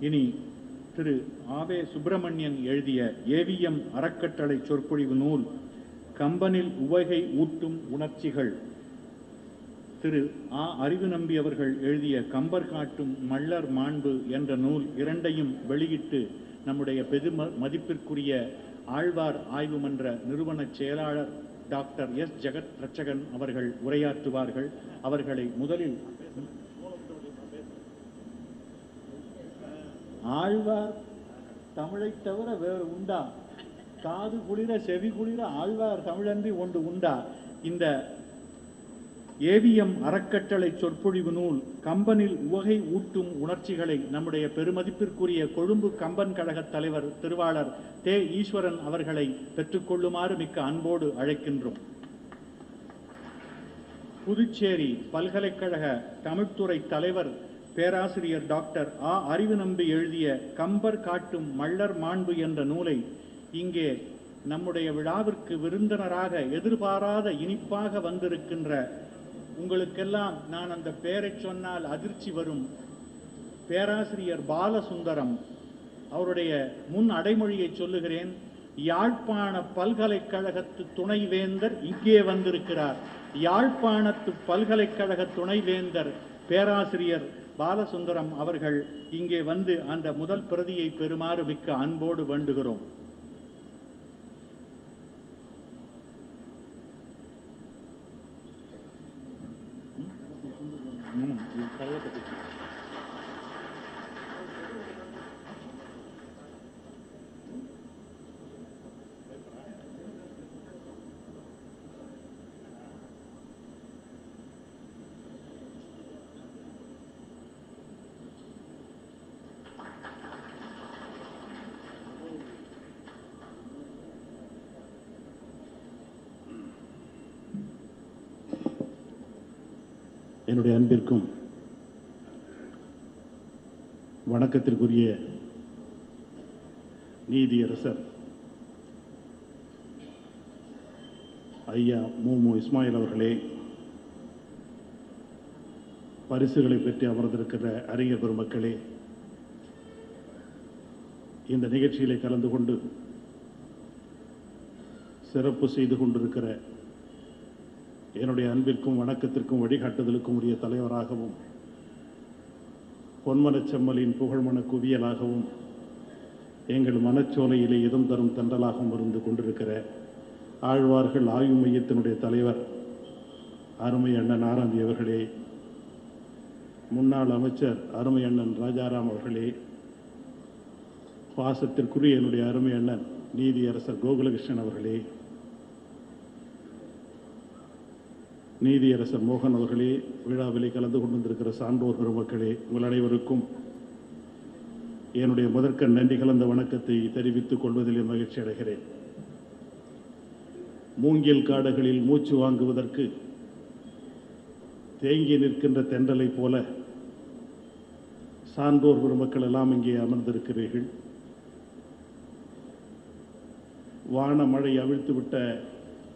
இனி திரு ஆவே சுப்பிரமணியன் எழுதிய ஏவிஎம் அறக்கட்டளை சொற்பொழிவு நூல் கம்பனில் உவகை ஊட்டும் உணர்ச்சிகள். திரு ஆ. அறிவு நம்பி அவர்கள் எழுதிய கம்பர் காட்டும் மல்லர் மாண்பு என்ற நூல் இரண்டையும் வெளியிட்டு நம்முடைய பெரும மதிப்பிற்குரிய ஆழ்வார் ஆய்வு மன்ற நிறுவன செயலாளர் டாக்டர் எஸ். ஜெகத் ரட்சகன் அவர்கள் உரையாற்றுவார்கள். அவர்களை முதலில் ஆழ்வார் தமிழை தவிர வேறு உண்டா? காது குளிர செவி குளிர ஆழ்வார் தமிழன்றி ஒன்று உண்டா? இந்த ஏவிஎம் அறக்கட்டளை சொற்பொழிவு நூல் கம்பனில் உவகை ஊட்டும் உணர்ச்சிகளை நம்முடைய பெருமதிப்பிற்குரிய கொழும்பு கம்பன் கழக தலைவர் திருவாளர் தே. ஈஸ்வரன் அவர்களை பெற்றுக்கொள்ளுமாறு மிக்க அன்போடு அழைக்கின்றோம். புதுச்சேரி பல்கலைக்கழக தமிழ்துறை தலைவர் பேராசிரியர் டாக்டர் ஆ. அறிவு நம்பி எழுதிய கம்பர் காட்டும் மல்லர் மாண்பு என்ற நூலை இங்கே நம்முடைய விழாவிற்கு விருந்தினராக எதிர்பாராத இனிப்பாக வந்திருக்கின்ற உங்களுக்கெல்லாம் நான் அந்த பெயரைச் சொன்னால் அதிர்ச்சி வரும். பேராசிரியர் பாலசுந்தரம் அவருடைய முன் அடைமொழியை சொல்லுகிறேன். யாழ்ப்பாண பல்கலைக்கழகத்து துணைவேந்தர் இங்கே வந்திருக்கிறார். யாழ்ப்பாணத்து பல்கலைக்கழக துணைவேந்தர் பேராசிரியர் பாலசுந்தரம் அவர்கள் இங்கே வந்து அந்த முதல் பிரதியை பெறுமாறு மிக்க அன்போடு வேண்டுகிறோம். ம், என்னுடைய அன்பிற்கும் வணக்கத்திற்குரிய நீதியரசர் ஐயா மூமு இஸ்மாயில் அவர்களே பரிசுகளை பெற்று அமர்ந்திருக்கிற அறிஞர் பெருமக்களே இந்த நிகழ்ச்சியிலே கலந்து கொண்டு சிறப்பு செய்து கொண்டிருக்கிற என்னுடைய அன்பிற்கும் வணக்கத்திற்கும் வழிகாட்டுதலுக்கும் உரிய தலைவராகவும் பொன்மனச்செம்மலின் புகழ்மன குவியலாகவும் எங்கள் மனச்சோலையிலே இதம் தரும் தண்டலாகவும் இருந்து கொண்டிருக்கிற ஆழ்வார்கள் ஆய்வு மையத்தினுடைய தலைவர் அருமை அண்ணன் ஆராந்தி அவர்களே முன்னாள் அமைச்சர் அருமை அண்ணன் ராஜாராம் அவர்களே பாசத்திற்குரிய என்னுடைய அருமை அண்ணன் நீதியரசர் கோகுலகிருஷ்ணன் அவர்களே நீதியரசர் மோகன் அவர்களே விழாவிலே கலந்து கொண்டிருக்கிற சான்றோர் பெருமக்களே உங்கள் அனைவருக்கும் என்னுடைய முதற்க நன்றி கலந்த வணக்கத்தை தெரிவித்துக் கொள்வதில் மகிழ்ச்சி அடைகிறேன். மூங்கில் காடுகளில் மூச்சு வாங்குவதற்கு தேங்கி நிற்கின்ற தென்றலைப் போல சான்றோர் பெருமக்கள் எல்லாம் இங்கே அமர்ந்திருக்கிறீர்கள். வான மழை அவிழ்த்துவிட்ட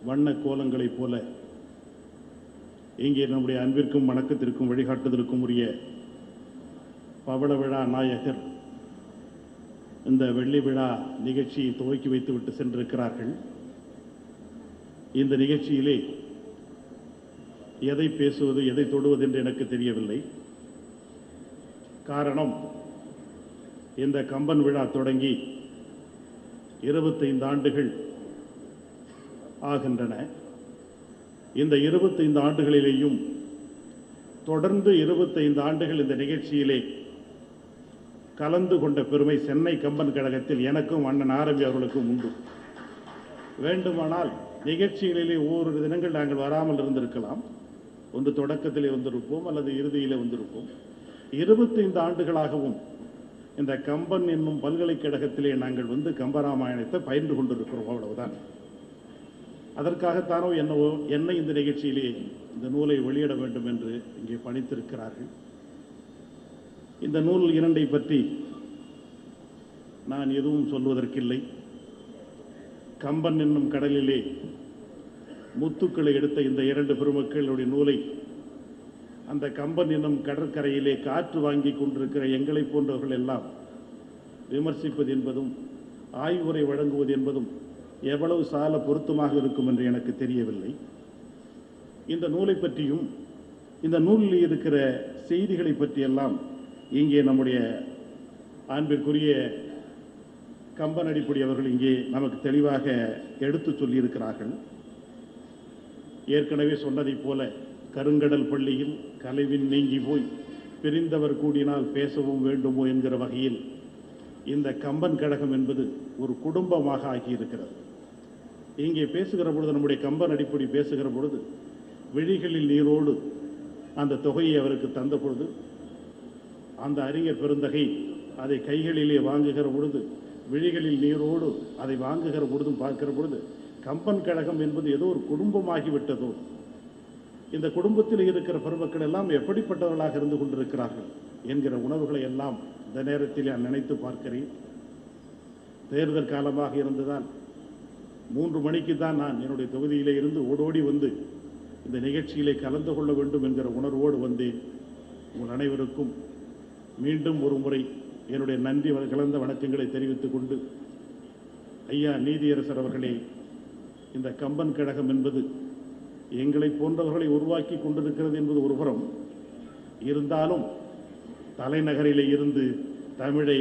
வண்ண கோலங்களைப் போல இங்கே நம்முடைய அன்பிற்கும் வணக்கத்திற்கும் வழிகாட்டுதலுக்கும் உரிய பவள விழா நாயகர் இந்த வெள்ளி விழா நிகழ்ச்சியை துவக்கி வைத்துவிட்டு சென்றிருக்கிறார்கள். இந்த நிகழ்ச்சியிலே எதை பேசுவது எதை தொடுவது என்று எனக்கு தெரியவில்லை. காரணம் இந்த கம்பன் விழா தொடங்கி இருபத்தைந்து ஆண்டுகள் ஆகின்றன. இந்த இருபத்தைந்து ஆண்டுகளிலேயும் தொடர்ந்து இருபத்தைந்து ஆண்டுகள் இந்த நிகழ்ச்சியிலே கலந்து கொண்ட பெருமை சென்னை கம்பன் கழகத்தில் எனக்கும் அண்ணன் ஆரம்பி அவர்களுக்கும் உண்டு. வேண்டுமானால் நிகழ்ச்சிகளிலே ஓரிரு தினங்கள் நாங்கள் வராமல் இருந்திருக்கலாம். ஒன்று தொடக்கத்திலே வந்திருப்போம் அல்லது இறுதியிலே வந்திருப்போம். இருபத்தைந்து ஆண்டுகளாகவும் இந்த கம்பன் என்னும் பல்கலைக்கழகத்திலே நாங்கள் வந்து கம்பராமாயணத்தை பயின்று கொண்டிருக்கிறோம் அவ்வளவுதான். அதற்காகத்தானோ என்னவோ என்னை இந்த நிகழ்ச்சியிலே இந்த நூலை வெளியிட வேண்டும் என்று இங்கே பணித்திருக்கிறார்கள். இந்த நூல் இரண்டை பற்றி நான் எதுவும் சொல்வதற்கில்லை கம்பன் என்னும் கடலிலே முத்துக்களை எடுத்த இந்த இரண்டு பெருமக்களுடைய நூலை அந்த கம்பன் என்னும் கடற்கரையிலே காற்று வாங்கி கொண்டிருக்கிற எங்களை போன்றவர்கள் எல்லாம் விமர்சிப்பது என்பதும் ஆய்வுரை வழங்குவது என்பதும் எவ்வளவு சால பொருத்தமாக இருக்கும் என்று எனக்கு தெரியவில்லை. இந்த நூலை பற்றியும் இந்த நூலில் இருக்கிற செய்திகளை பற்றியெல்லாம் இங்கே நம்முடைய அன்பிற்குரிய கம்பன் அடிப்படை அவர்கள் இங்கே நமக்கு தெளிவாக எடுத்து சொல்லியிருக்கிறார்கள். ஏற்கனவே சொன்னதைப் போல கருங்கடல் பள்ளியில் கலைவின் நீங்கி போய் பிரிந்தவர் கூடினால் பேசவும் வேண்டுமோ என்கிற வகையில் இந்த கம்பன் கழகம் என்பது ஒரு குடும்பமாக ஆகியிருக்கிறது. இங்கே பேசுகிற பொழுது நம்முடைய கம்பன் அடிப்படை பேசுகிற பொழுது விழிகளில் நீரோடு அந்த தொகையை அவருக்கு தந்த பொழுது அந்த அறிஞர் பெருந்தகை அதை கைகளிலே வாங்குகிற பொழுது விழிகளில் நீரோடு அதை வாங்குகிற பொழுதும் பார்க்கிற பொழுது கம்பன் கழகம் என்பது ஏதோ ஒரு குடும்பமாகிவிட்டதோ? இந்த குடும்பத்தில் இருக்கிற பெருமக்கள் எல்லாம் எப்படிப்பட்டவர்களாக இருந்து கொண்டிருக்கிறார்கள் என்கிற உணர்வுகளை எல்லாம் இந்த நேரத்தில் நான் நினைத்து பார்க்கிறேன். தேர்தல் காலமாக இருந்ததால் மூன்று மணிக்கு தான் நான் என்னுடைய தொகுதியிலே இருந்து ஓடோடி வந்து இந்த நிகழ்ச்சியிலே கலந்து கொள்ள வேண்டும் என்கிற உணர்வோடு வந்தேன். உங்கள் அனைவருக்கும் மீண்டும் ஒரு முறை என்னுடைய நன்றி வ- கலந்த வணக்கங்களை தெரிவித்துக் கொண்டு ஐயா நீதியரசர் அவர்களே இந்த கம்பன் கழகம் என்பது எங்களை போன்றவர்களை உருவாக்கி கொண்டிருக்கிறது என்பது ஒருபுறம் இருந்தாலும் தலைநகரிலே இருந்து தமிழை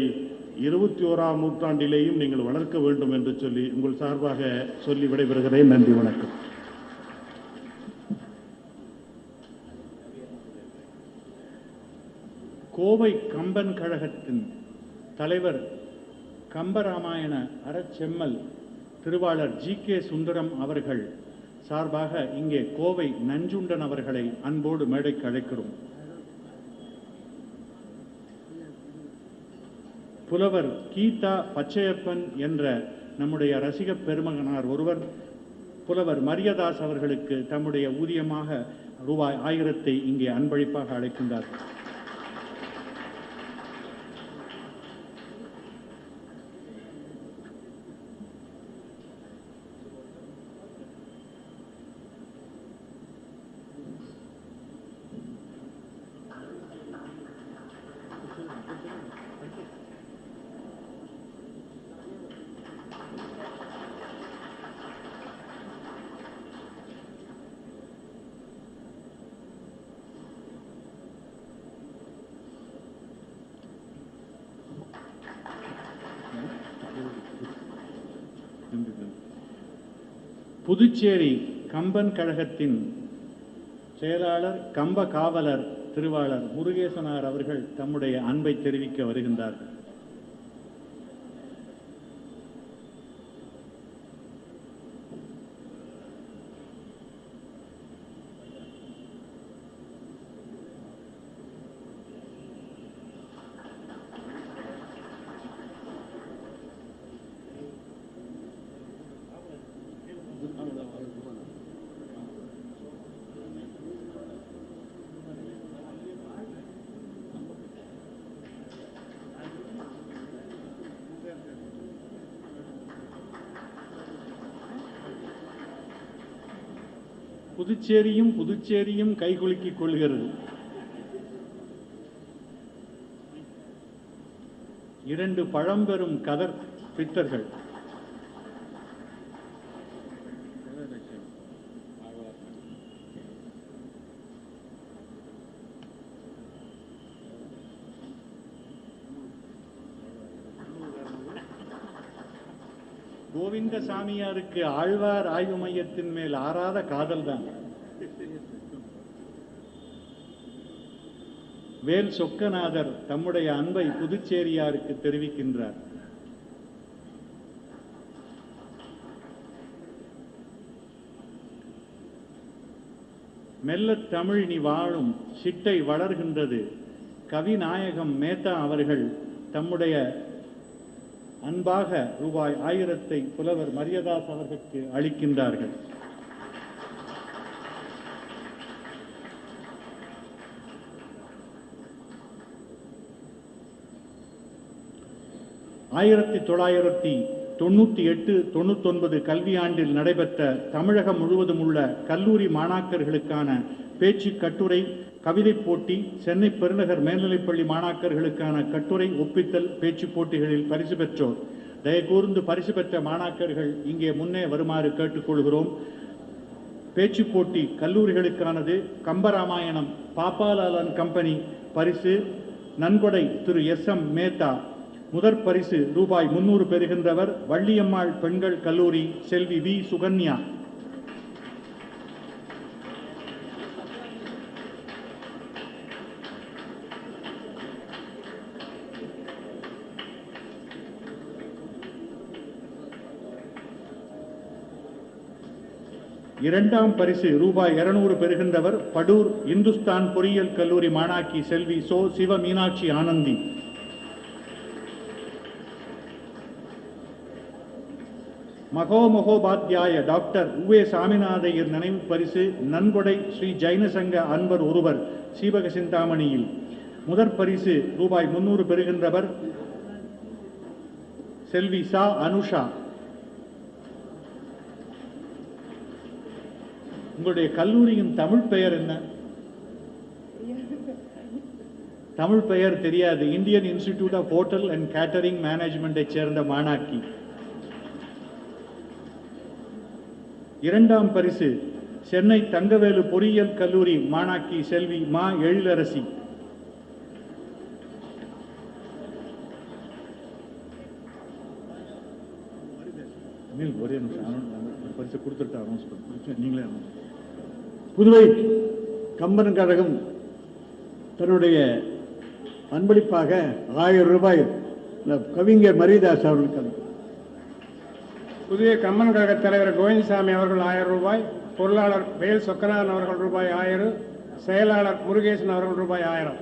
இருபத்தி ஓராம் நூற்றாண்டிலேயும் நீங்கள் வளர்க்க வேண்டும் என்று சொல்லி உங்கள் சார்பாக சொல்லி விடைபெறுகிறேன். நன்றி வணக்கம். கோவை கம்பன் கழகத்தின் தலைவர் கம்பராமாயண அறச்செம்மல் திருவாளர் ஜி கே சுந்தரம் அவர்கள் சார்பாக இங்கே கோவை நஞ்சுண்டன் அவர்களை அன்போடு மேடைக்கு அழைக்கிறோம். புலவர் கீதா பச்சையப்பன் என்ற நம்முடைய ரசிக பெருமகனார் ஒருவர் புலவர் மரியதாஸ் அவர்களுக்கு தம்முடைய ஊதியமாக ரூபாய் ஆயிரத்தை இங்கே அன்பளிப்பாக அழைக்கின்றார். புதுச்சேரி கம்பன் கழகத்தின் செயலாளர் கம்ப காவலர் திருவாளர் முருகேசனார் அவர்கள் தம்முடைய அன்பை தெரிவிக்க வருகின்றார்கள். புதுச்சேரியும் புதுச்சேரியும் கைகுலுக்கிக் கொள்கிறது. இரண்டு பழம்பெரும் கதர் பித்தர்கள். சாமியாருக்கு ஆழ்வார் ஆய்வு மையத்தின் மேல் ஆறாத காதல் தான். வேல் சொக்கநாதர் தம்முடைய அன்பை புதுச்சேரியாருக்கு தெரிவிக்கின்றார். மெல்ல தமிழ் நீ வாழும் சிட்டை வளர்கின்றது. கவிநாயகம் மேத்தா அவர்கள் தம்முடைய அன்பாக ரூபாய் ஆயிரத்தை புலவர் மரியதாஸ் அவர்களுக்கு அளிக்கின்றார்கள். ஆயிரத்தி தொள்ளாயிரத்தி தொண்ணூற்றி எட்டு தொண்ணூத்தொன்பது கல்வியாண்டில் நடைபெற்ற தமிழகம் முழுவதும் உள்ள கல்லூரி மாணாக்கர்களுக்கான பேச்சு கட்டுரை கவிதைப் போட்டி சென்னை பெருநகர் மேல்நிலைப்பள்ளி மாணாக்கர்களுக்கான கட்டுரை ஒப்பித்தல் பேச்சு போட்டிகளில் பரிசு பெற்றோர். தயகூர்ந்து பரிசு பெற்ற மாணாக்கர்கள் இங்கே முன்னே வருமாறு கேட்டுக்கொள்கிறோம். பேச்சு போட்டி கல்லூரிகளுக்கானது கம்பராமாயணம் பாப்பாலாலன் கம்பெனி பரிசு நன்கொடை திரு எஸ் எம் மேத்தா முதற் பரிசு ரூபாய் முன்னூறு பெறுகின்றவர் வள்ளியம்மாள் பெண்கள் கல்லூரி செல்வி வி. சுகன்யா. இரண்டாம் பரிசு ரூபாய் இருநூறு பெறுகின்றவர் படூர் இந்துஸ்தான் பொறியியல் கல்லூரி மாணாக்கி செல்வி சோ சிவ மீனாட்சி ஆனந்தி. மகோமகோபாத்தியாய டாக்டர் உவே சாமிநாதையர் நினைவு பரிசு நன்கொடை ஸ்ரீ ஜைன சங்க அன்பர் ஒருவர் சீவக சிந்தாமணியில். முதற் பரிசு ரூபாய் முன்னூறு பெறுகின்றவர் செல்வி சா அனுஷா. உங்களுடைய கல்லூரியின் தமிழ் பெயர் என்ன? தமிழ் பெயர் தெரியாது. Indian institute of hotel and catering மேனேஜ்மெண்ட்டை சேர்ந்த மாணாக்கி. இரண்டாம் பரிசு சென்னை தங்கவேலு பொறியியல் கல்லூரி மாணாக்கி செல்வி மா எழிலரசி. ஒரே நிமிஷம். பரிசை கொடுத்துட்டு அனௌன்ஸ் நீங்களே புதுவை கம்பன் கழகம் தன்னுடைய அன்பளிப்பாக ஆயிரம் ரூபாய் கவிஞர் மரியதாஸ் அவர்களுக்கு புதிய கம்மன் கழக தலைவர் கோவிந்தசாமி அவர்கள் ஆயிரம் ரூபாய் பொருளாளர் வேல் சொக்கநாதன் அவர்கள் ரூபாய் ஆயிரம் செயலாளர் முருகேசன் அவர்கள் ரூபாய் ஆயிரம்.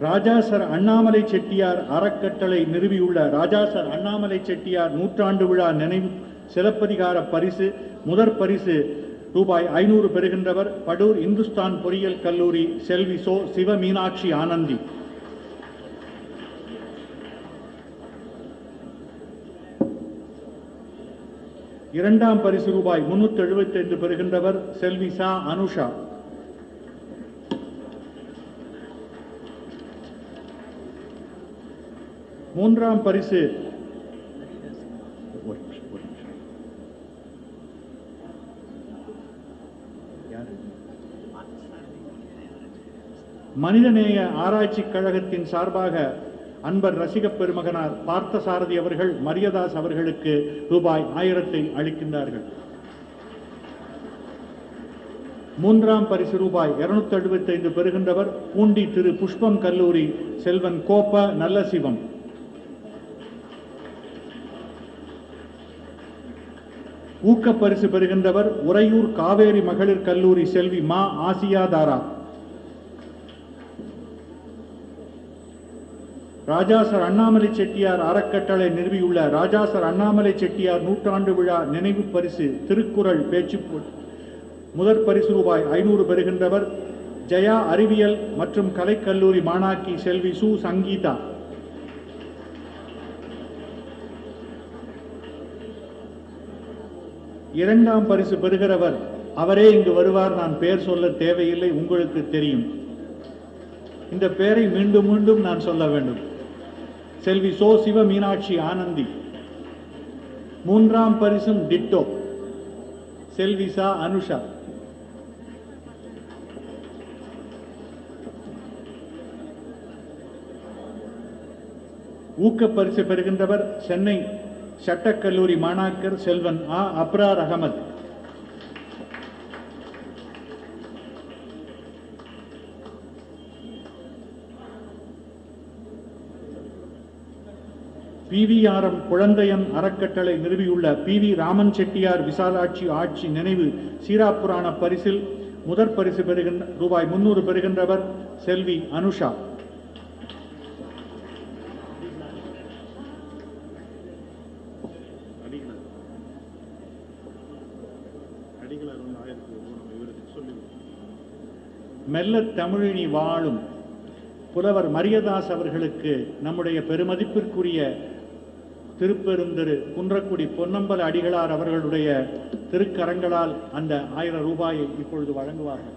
ராஜாசர் அண்ணாமலை செட்டியார் அறக்கட்டளை நிறுவியுள்ள ராஜாசர் அண்ணாமலை செட்டியார் நூற்றாண்டு விழா நினைவு சிலப்பதிகார பரிசு முதற் பரிசு ரூபாய் ஐநூறு பெறுகின்றவர் படூர் இந்துஸ்தான் பொறியியல் கல்லூரி செல்வி சோ சிவ மீனாட்சி ஆனந்தி. இரண்டாம் பரிசு ரூபாய் முன்னூற்றி எழுபத்தைந்து பெறுகின்றவர் செல்வி சா அனுஷா. மூன்றாம் பரிசு ஒரு நிமிஷம், ஒரு நிமிஷம். யாரு? மனிதநேய ஆராய்ச்சி கழகத்தின் சார்பாக அன்பர் ரசிக பெருமகனார் பார்த்தசாரதி அவர்கள் மரியதாஸ் அவர்களுக்கு ரூபாய் ஆயிரத்தை அளிக்கின்றார்கள். மூன்றாம் பரிசு ரூபாய் இருநூத்தி எழுபத்தைந்து பெறுகின்றவர் பூண்டி திரு புஷ்பம் கல்லூரி செல்வன் கோப்ப நல்ல சிவம் பரிசு பெறுகின்றவர் உறையூர் காவேரி மகளிர் கல்லூரி செல்வி மா ஆசியா தாரா ராஜாசர் அண்ணாமலை செட்டியார் அறக்கட்டளை நிறுவியுள்ள ராஜாசர் அண்ணாமலை செட்டியார் நூற்றாண்டு விழா நினைவு பரிசு திருக்குறள் பேச்சு முதற் பரிசு ரூபாய் ஐநூறு பெறுகின்றவர் ஜெயா அறிவியல் மற்றும் கலைக்கல்லூரி மாணாக்கி செல்வி சு சங்கீதா. இரண்டாம் பரிசு பெறுகிறவர் அவரே இங்கு வருவார் நான் பெயர் சொல்ல தேவையில்லை உங்களுக்கு தெரியும். இந்த பெயரை மீண்டும் மீண்டும் நான் சொல்ல வேண்டும். செல்வி சோ சிவ மீனாட்சி ஆனந்தி. மூன்றாம் பரிசும் டிட்டோ. செல்வி சா அனுஷா. ஊக்க பரிசு பெறுகின்றவர் சென்னை சட்டக்கல்லூரி மாணாக்கர் செல்வன் ஆ அப்ரார் அகமது. பிவிஆர்எம் குழந்தையன் அறக்கட்டளை நிறுவியுள்ள பி வி ராமன் செட்டியார் விசாலாட்சி ஆட்சி நினைவு சீராப்புராண பரிசில் முதற் பரிசு பெறுகின்ற ரூபாய் முன்னூறு பெறுகின்றவர் செல்வி அனுஷா. மெல்ல தமிழினி வாழும் புலவர் மரியதாஸ் அவர்களுக்கு நம்முடைய பெருமதிப்பிற்குரிய திருப்பெருந்திரு குன்றக்குடி பொன்னம்பல அடிகளார் அவர்களுடைய திருக்கரங்களால் அந்த ஆயிரம் ரூபாயை இப்பொழுது வழங்குவார்கள்.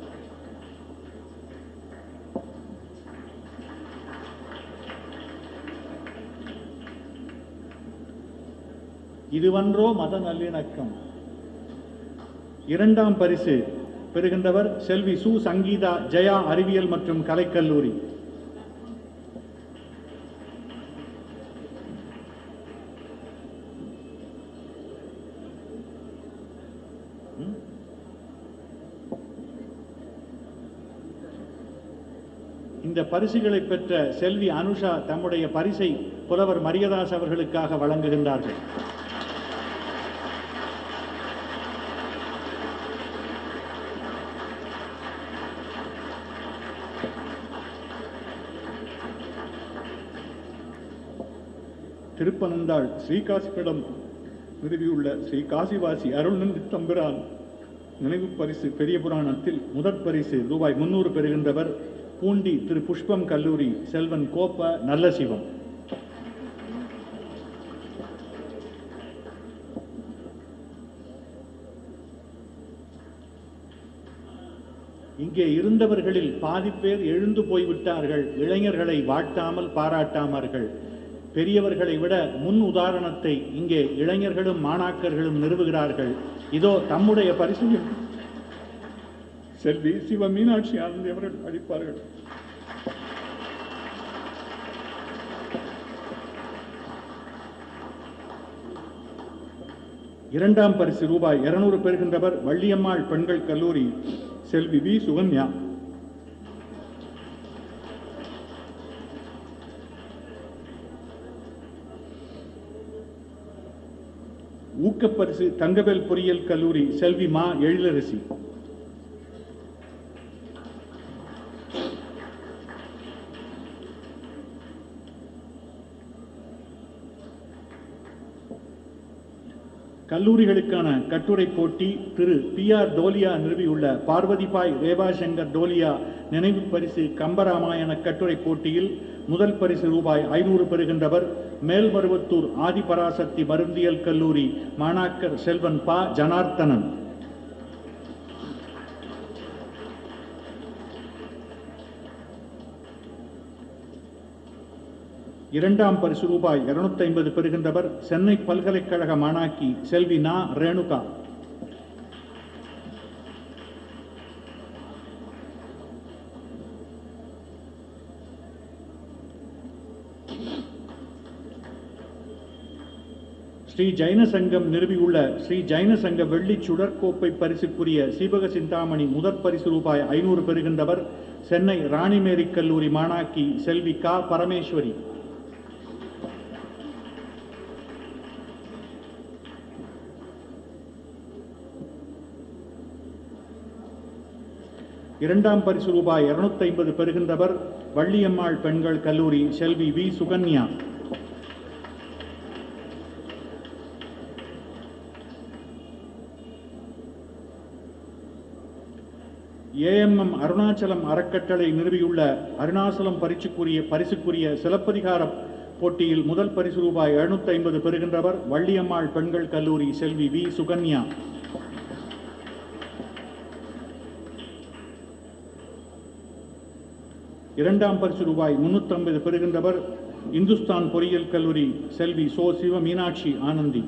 இதுவன்றோ மத நல்லிணக்கம். இரண்டாம் பரிசு பெறுகின்றவர் செல்வி சு சங்கீதா ஜெயா அறிவியல் மற்றும் கலைக்கல்லூரி ம்? இந்த பரிசுகளை பெற்ற செல்வி அனுஷா தம்முடைய பரிசை புலவர் மரியதாஸ் அவர்களுக்காக வழங்குகின்றார்கள். திருப்பனந்தாள் ஸ்ரீகாசிப்பிடம் நிறுவியுள்ள ஸ்ரீ காசிவாசி அருள்நந்தி தம்பிரான் நினைவு பரிசு பெரிய புராணத்தில் முதற் பரிசு ரூபாய் முன்னூறு பெறுகின்றவர். பூண்டி திரு புஷ்பம் கல்லூரி செல்வன் கோப்ப நல்ல சிவம். இங்கே இருந்தவர்களில் பாதி பேர் எழுந்து போய்விட்டார்கள். இளைஞர்களை வாட்டாமல் பாராட்டாமார்கள். பெரியவர்களை விட முன் உதாரணத்தை இங்கே இளைஞர்களும் மாணாக்கர்களும் நிறுவுகிறார்கள். இதோ தம்முடைய பரிசு. செல்வி சிவ மீனாட்சி ஆனந்தி அவர்கள் அளிப்பார்கள் இரண்டாம் பரிசு ரூபாய் இருநூறு பெறுகின்றவர் வள்ளியம்மாள் பெண்கள் கல்லூரி செல்வி வி. சுகன்யா. ஊக்கப்பரிசு தங்கவேல் பொறியியல் கல்லூரி செல்வி மா எழிலரசி. கல்லூரிகளுக்கான கட்டுரை போட்டி திரு பி ஆர் டோலியா நிறுவியுள்ள பார்வதிபாய் ரேவாசங்கர் டோலியா நினைவு பரிசு கம்பராமாயண கட்டுரை போட்டியில் முதல் பரிசு ரூபாய் ஐநூறு பெறுகின்றவர். மேல்மருவத்தூர் ஆதிபராசக்தி மருந்தியல் கல்லூரி மாணாக்கர் செல்வன் பா. ஜனார்த்தனன். இரண்டாம் பரிசு ரூபாய் இருநூத்தி ஐம்பது பெறுகின்றவர் சென்னை பல்கலைக்கழக மாணாக்கி செல்வி நா. ரேணுகா. ஸ்ரீ ஜைன சங்கம் நிறுவியுள்ள ஸ்ரீ ஜைன சங்க வெள்ளி சுடற்கோப்பை பரிசுக்குரிய சீபக சிந்தாமணி முதற் பரிசு ரூபாய் ஐநூறு பெறுகின்றவர் சென்னை ராணிமேரி கல்லூரி மாணாக்கி செல்வி கா. பரமேஸ்வரி. இரண்டாம் பரிசு ரூபாய் இருநூத்தி ஐம்பது பெறுகின்றவர் வள்ளியம்மாள் பெண்கள் கல்லூரி செல்வி வி. சுகன்யா. ஏஎம்எம் அருணாச்சலம் அறக்கட்டளை நிறுவியுள்ள அருணாச்சலம் பரிசுக்குரிய பரிசுக்குரிய சிலப்பதிகார போட்டியில் முதல் பரிசு ரூபாய் எழுநூத்தி ஐம்பது பெறுகின்றவர் வள்ளியம்மாள் பெண்கள் கல்லூரி செல்வி வி. சுகன்யா. இரண்டாம் பரிசு ரூபாய் முன்னூத்தி ஐம்பது பெறுகின்றவர் இந்துஸ்தான் பொறியியல் கல்லூரி செல்வி சோ சிவ மீனாட்சி ஆனந்தி.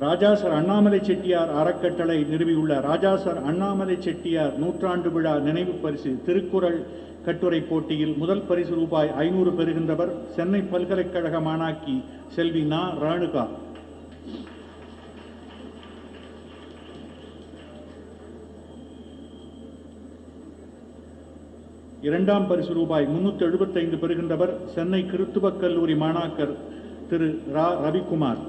ராஜாசர் அண்ணாமலை செட்டியார் அறக்கட்டளை நிறுவியுள்ள ராஜாசர் அண்ணாமலை செட்டியார் நூற்றாண்டு விழா நினைவு பரிசு திருக்குறள் கட்டுரை போட்டியில் முதல் பரிசு ரூபாய் ஐநூறு பெறுகின்றவர் சென்னை பல்கலைக்கழக மாணாக்கி செல்வி நா. ராணுகா. இரண்டாம் பரிசு ரூபாய் முன்னூத்தி எழுபத்தைந்து பெறுகின்றவர் சென்னை கிறித்துவ கல்லூரி மாணாக்கர் திரு ரா ரவிக்குமார்.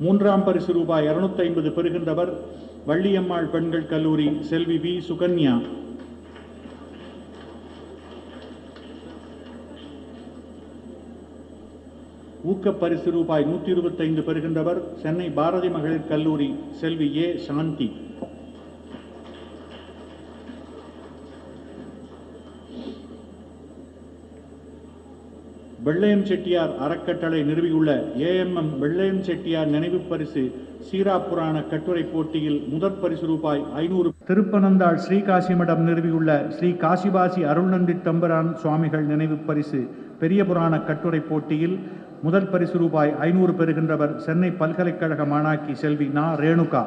மூன்றாம் பரிசு ரூபாய் இருநூத்தி ஐம்பது பெறுகின்றவர் வள்ளியம்மாள் பெண்கள் கல்லூரி செல்வி வி. சுகன்யா. ஊக்க பரிசு ரூபாய் நூற்றி இருபத்தைந்து பெறுகின்றவர் சென்னை பாரதி மகளிர் கல்லூரி செல்வி ஏ. சாந்தி. வெள்ளையம் செட்டியார் அறக்கட்டளை நிறுவியுள்ள ஏஎம்எம் வெள்ளையம் செட்டியார் நினைவு பரிசு சீரா புராண கட்டுரை போட்டியில் முதற் பரிசு ரூபாய் ஐநூறு. திருப்பனந்தாள் ஸ்ரீகாசிமடம் நிறுவியுள்ள ஸ்ரீ காசிபாசி அருள்நந்தி தம்பரான் சுவாமிகள் நினைவு பரிசு பெரிய புராண கட்டுரை போட்டியில் முதல் பரிசு ரூபாய் ஐநூறு பெறுகின்றவர் சென்னை பல்கலைக்கழக மாணாக்கி செல்வி நா. ரேணுகா.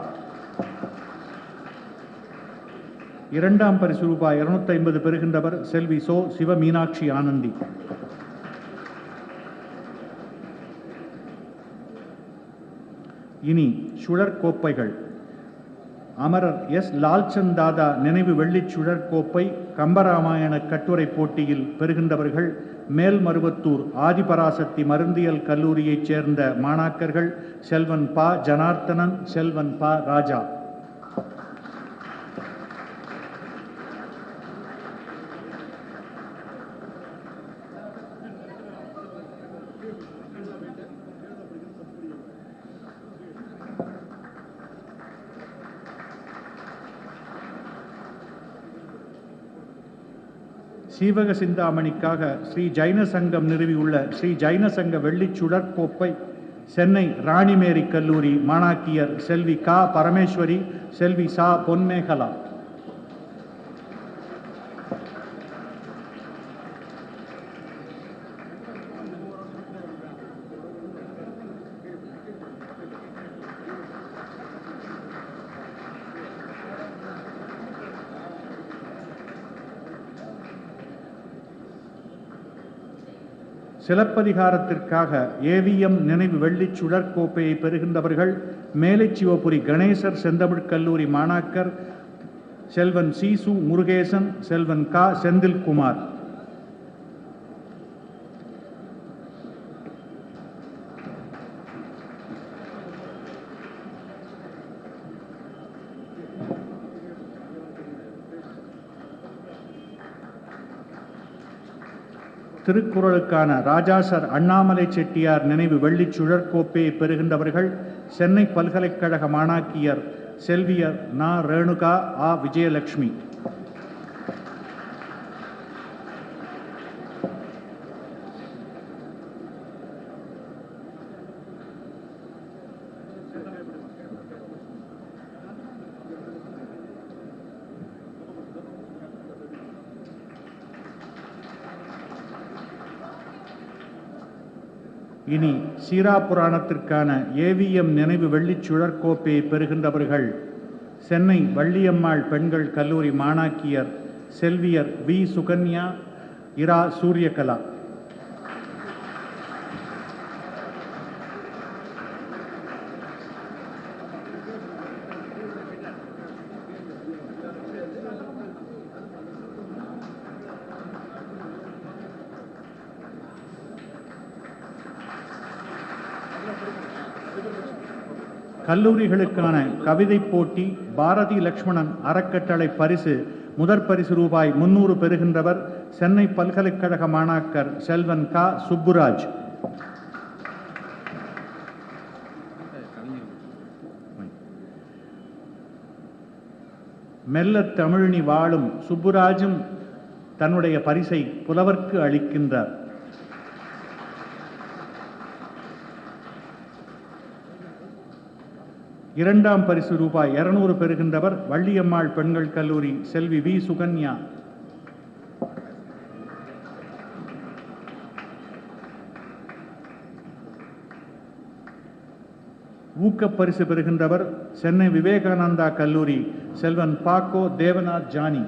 இரண்டாம் பரிசு ரூபாய் இருநூத்தி ஐம்பது பெறுகின்றவர் செல்வி சோ. சிவ மீனாட்சி ஆனந்தி. இனி சுழற்கோப்பைகள். அமரர் எஸ். லால்சந்த் தாதா நினைவு வெள்ளிச் சுழற்கோப்பை கம்பராமாயண கட்டுரை போட்டியில் பெறுகின்றவர்கள் மேல்மருவத்தூர் ஆதிபராசக்தி மருந்தியல் கல்லூரியைச் சேர்ந்த மாணாக்கர்கள் செல்வன் பா. ஜனார்த்தனன் செல்வன் பா. ராஜா. சீவக சிந்தாமணிக்காக ஸ்ரீ ஜைன சங்கம் நிறுவியுள்ள ஸ்ரீ ஜைன சங்க வெள்ளிச் சுழற்கோப்பை சென்னை ராணிமேரி கல்லூரி மாணாக்கியர் செல்வி கா பரமேஸ்வரி செல்வி சா பொன்மேகலா. சிலப்பதிகாரத்திற்காக ஏவிஎம் நினைவு வெள்ளிச் சுழற்கோப்பையை பெறுகின்றவர்கள் மேலைச்சிவபுரி கணேசர் செந்தமிழ் கல்லூரி மாணாக்கர் செல்வன் சீசு முருகேசன் செல்வன் கா செந்தில்குமார். திருக்குறளுக்கான ராஜாசர் அண்ணாமலை செட்டியார் நினைவு வெள்ளிச் சுழற்கோப்பையை பெறுகின்றவர்கள் சென்னை பல்கலைக்கழக மாணாக்கியர் செல்வியர் நா. ரேணுகா ஆ. விஜயலட்சுமி. இனி சீரா புராணத்திற்கான ஏவிஎம் நினைவு வெள்ளிச் சுழற்கோப்பையை பெறுகின்றவர்கள் சென்னை வள்ளியம்மாள் பெண்கள் கல்லூரி மாணாக்கியர் செல்வியர் வி. சுகன்யா இரா. சூரியகலா. கல்லூரிகளுக்கான கவிதை போட்டி பாரதி லக்ஷ்மணன் அறக்கட்டளை பரிசு முதற் பரிசு ரூபாய் முன்னூறு பெறுகின்றவர் சென்னை பல்கலைக்கழக மாணாக்கர் செல்வன் கா. சுப்புராஜ். மெல்ல தமிழினி வாழும் சுப்புராஜும் தன்னுடைய பரிசை புலவர்க்கு அளிக்கின்றார். இரண்டாம் பரிசு ரூபாய் இருநூறு பெறுகின்றவர் வள்ளியம்மாள் பெண்கள் கல்லூரி செல்வி வி. சுகன்யா. ஊக்கப்பரிசு பெறுகின்றவர் சென்னை விவேகானந்தா கல்லூரி செல்வன் பாக்கோ தேவநாத் ஜானி.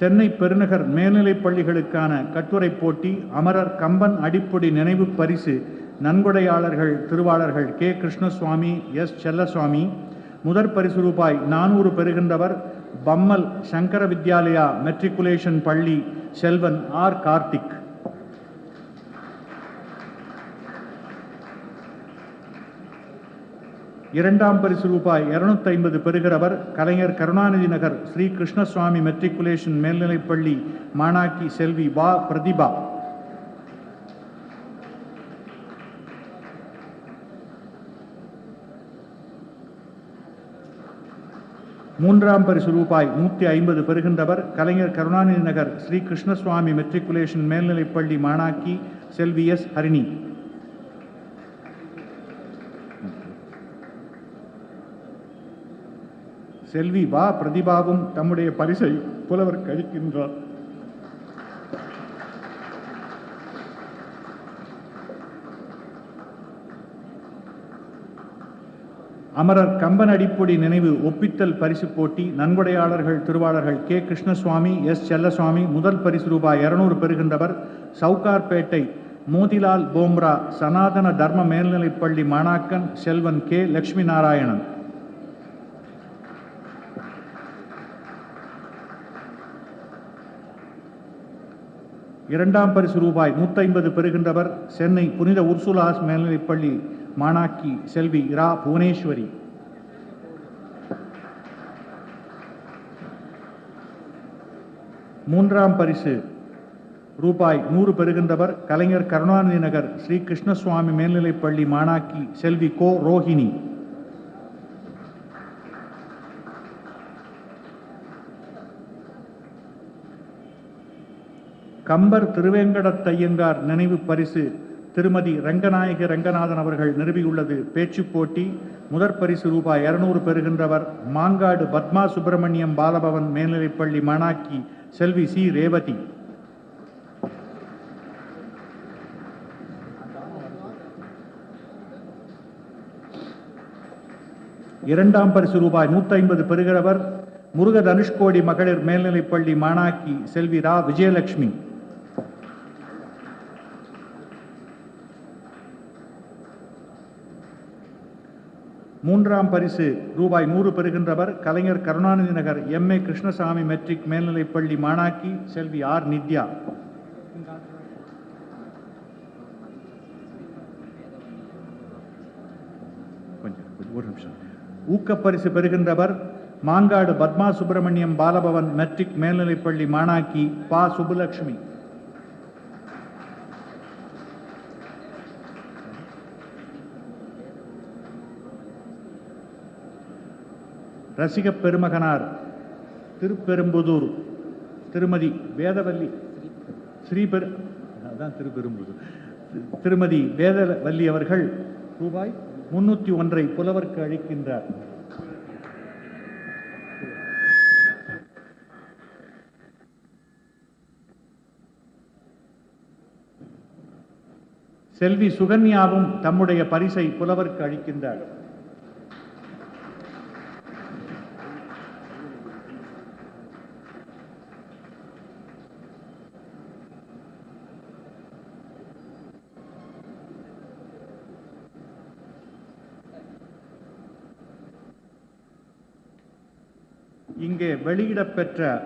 சென்னை பெருநகர் மேல்நிலைப் பள்ளிகளுக்கான கட்டுரை போட்டி அமரர் கம்பன் அடிப்பொடி நினைவு பரிசு நன்கொடையாளர்கள் திருவாளர்கள் கே. கிருஷ்ணசுவாமி எஸ். செல்லசுவாமி முதற் பரிசு ரூபாய் நானூறு பெறுகின்றவர் பம்மல் சங்கர வித்யாலயா மெட்ரிகுலேஷன் பள்ளி செல்வன் ஆர் கார்த்திக். இரண்டாம் பரிசு ரூபாய் 250 ஐம்பது பெறுகிறவர் கலைஞர் கருணாநிதி நகர் ஸ்ரீ கிருஷ்ணசுவாமி மெட்ரிகுலேஷன் மேல்நிலைப்பள்ளி மாணாக்கி செல்வி வா பிரதிபா. மூன்றாம் பரிசு ரூபாய் நூற்றி ஐம்பது பெறுகின்றவர் கலைஞர் கருணாநிதி நகர் ஸ்ரீ கிருஷ்ணசுவாமி மெட்ரிகுலேஷன் மேல்நிலைப்பள்ளி மாணாக்கி செல்வி எஸ் ஹரிணி. செல்வி வா பிரதிபாவும் தம்முடைய பரிசை புலவர் கழிக்கின்றார். அமரர் கம்பன் அடிப்பொடி நினைவு ஒப்பித்தல் பரிசு போட்டி நன்கொடையாளர்கள் திருவாளர்கள் கே. கிருஷ்ணசுவாமி எஸ். செல்லசுவாமி முதல் பரிசு ரூபாய் இருநூறு பெறுகின்றவர். சவுகார்பேட்டை மோதிலால் போம்ரா சனாதன தர்ம மேல்நிலைப்பள்ளி மாணாக்கன் செல்வன் கே. லட்சுமி நாராயணன். இரண்டாம் பரிசு ரூபாய் 150 பெறுகின்றவர் சென்னை புனித உர்சுலாஸ் மேல்நிலைப்பள்ளி மாணாக்கி செல்வி இரா புவனேஸ்வரி. மூன்றாம் பரிசு ரூபாய் நூறு பெறுகின்றவர் கலைஞர் கருணாநிதி நகர் ஸ்ரீ கிருஷ்ணசுவாமி மேல்நிலைப்பள்ளி மாணாக்கி செல்வி கோ ரோஹிணி. கம்பர் திருவேங்கடத்தையங்கார் நினைவு பரிசு திருமதி ரங்கநாயகி ரங்கநாதன் அவர்கள் நிறுவியுள்ளது. பேச்சுப் போட்டி முதற் பரிசு ரூபாய் இருநூறு பெறுகின்றவர். மாங்காடு பத்மா சுப்பிரமணியம் பாலபவன் மேல்நிலைப்பள்ளி மாணாக்கி செல்வி சி. ரேவதி. இரண்டாம் பரிசு ரூபாய் 150 ஐம்பது பெறுகிறவர். முருக தனுஷ்கோடி மகளிர் மேல்நிலைப்பள்ளி மாணாக்கி செல்வி ரா. விஜயலட்சுமி. மூன்றாம் பரிசு ரூபாய் நூறு பெறுகின்றவர் Kalaignar Karunanidhi Nagar M. A. Krishnasamy matric மேல்நிலைப்பள்ளி மாணாக்கி செல்வி ஆர். நித்யா. கொஞ்சம் ஒரு நிமிஷம். ஊக்கப்பரிசு பெறுகின்றவர் மாங்காடு பத்மா சுப்பிரமணியம் பாலபவன் மெட்ரிக் மேல்நிலைப்பள்ளி மாணாக்கி பா. சுப்புலட்சுமி. ரசிகப் பெருமகனார் திருப்பெரும்புதூர் திருமதி வேதவல்லி. ஸ்ரீபெரு அதான் திருப்பெரும்புதூர். திருமதி வேதவல்லி அவர்கள் ரூபாய் முன்னூற்றி ஒன்றை புலவர்க்கு அளிக்கின்றார். செல்வி சுகன்யாவும் தம்முடைய பரிசை புலவர்க்கு அளிக்கின்றார் இங்கே வெளியிடப்பெற்ற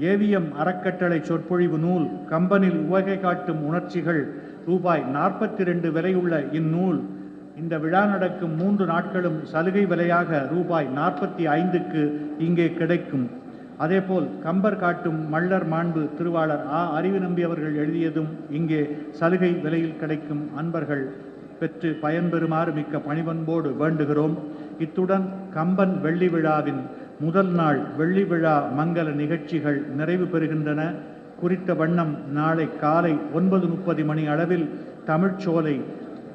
ஏவிஎம் அறக்கட்டளை சொற்பொழிவு நூல் கம்பனில் உவகை காட்டும் உணர்ச்சிகள் ரூபாய் நாற்பத்தி ரெண்டு விலையுள்ள இந்நூல். இந்த விழா நடக்கும் மூன்று நாட்களும் சலுகை விலையாக ரூபாய் நாற்பத்தி ஐந்துக்கு இங்கே கிடைக்கும். அதேபோல் கம்பர் காட்டும் மல்லர் மாண்பு திருவாளர் ஆ. அறிவு நம்பி அவர்கள் எழுதியதும் இங்கே சலுகை விலையில் கிடைக்கும். அன்பர்கள் பெற்று பயன்பெறுமாறு மிக்க பணிவன்போடு வேண்டுகிறோம். இத்துடன் கம்பன் வெள்ளி விழாவின் முதல் நாள் வெள்ளி விழா மங்கள நிகழ்ச்சிகள் நிறைவு பெறுகின்றன. குறித்த வண்ணம் நாளை காலை ஒன்பது முப்பது மணி அளவில் தமிழ்ச்சோலை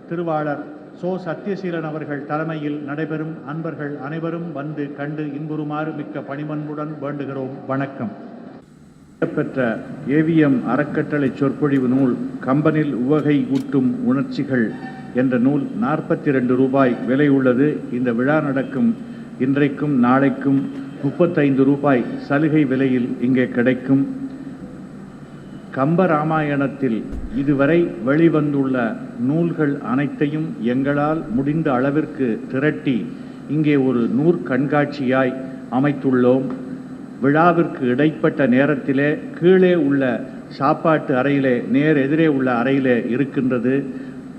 திருவாளர் சோ. சத்யசீலன் அவர்கள் தலைமையில் நடைபெறும். அன்பர்கள் அனைவரும் வந்து கண்டு இன்புறுமாறு மிக்க பணிமன்புடன் வேண்டுகிறோம். வணக்கம். பெற்ற ஏவிஎம் அறக்கட்டளை சொற்பொழிவு நூல் கம்பனில் உவகை ஊட்டும் உணர்ச்சிகள் என்ற நூல் நாற்பத்தி ரெண்டு ரூபாய் விலை உள்ளது. இந்த விழா நடக்கும் இன்றைக்கும் நாளைக்கும் முப்பத்தைந்து ரூபாய் சலுகை விலையில் இங்கே கிடைக்கும். கம்ப ராமாயணத்தில் இதுவரை வெளிவந்துள்ள நூல்கள் அனைத்தையும் எங்களால் முடிந்த அளவிற்கு திரட்டி இங்கே ஒரு நூற் கண்காட்சியாய் அமைத்துள்ளோம். விழாவிற்கு இடைப்பட்ட நேரத்திலே கீழே உள்ள சாப்பாட்டு அறையிலே நேர் எதிரே உள்ள அறையிலே இருக்கின்றது.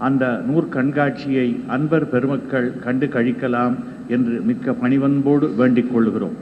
அந்த நூற் கண்காட்சியை அன்பர் பெருமக்கள் கண்டு கழிக்கலாம். என்று மிக்க பணிவன்போடு வேண்டிக் கொள்கிறோம்